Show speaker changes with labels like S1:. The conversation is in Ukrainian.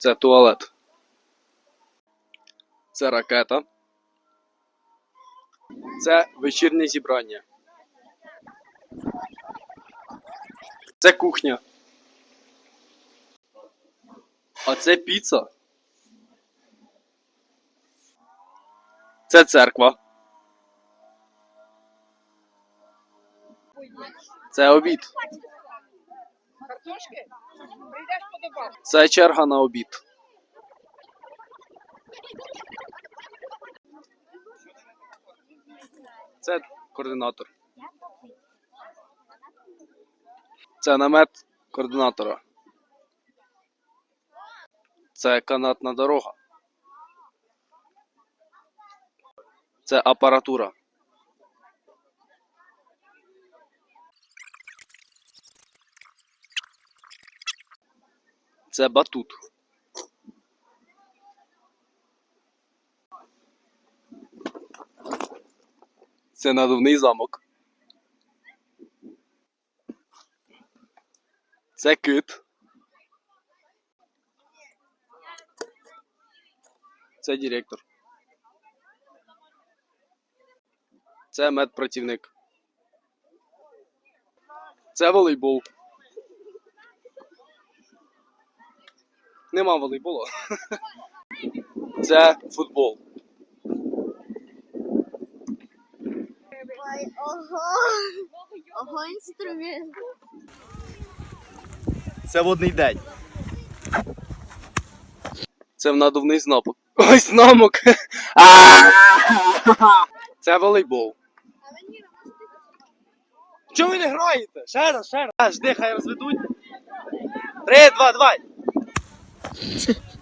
S1: Це туалет. Це ракета. Це вечірнє зібрання. Це кухня. А це піца. Це церква. Це обід.
S2: Картошки? Прийдеш подобати.
S1: Це черга на обід. Це координатор. Це намет координатора. Це канатна дорога. Це апаратура. Це батут. Це надувний замок. Це кит. Це директор. Це медпрацівник. Це волейбол. Нема волейболу. Це футбол.
S3: Ой, ого. Ого, інструмент.
S1: Це водний день. Це в надувний знамок. Ой, знамок! Це волейбол. Чого ви не граєте? Ще раз, ще раз. Жди, хай розведуть. Три, два, давай. 切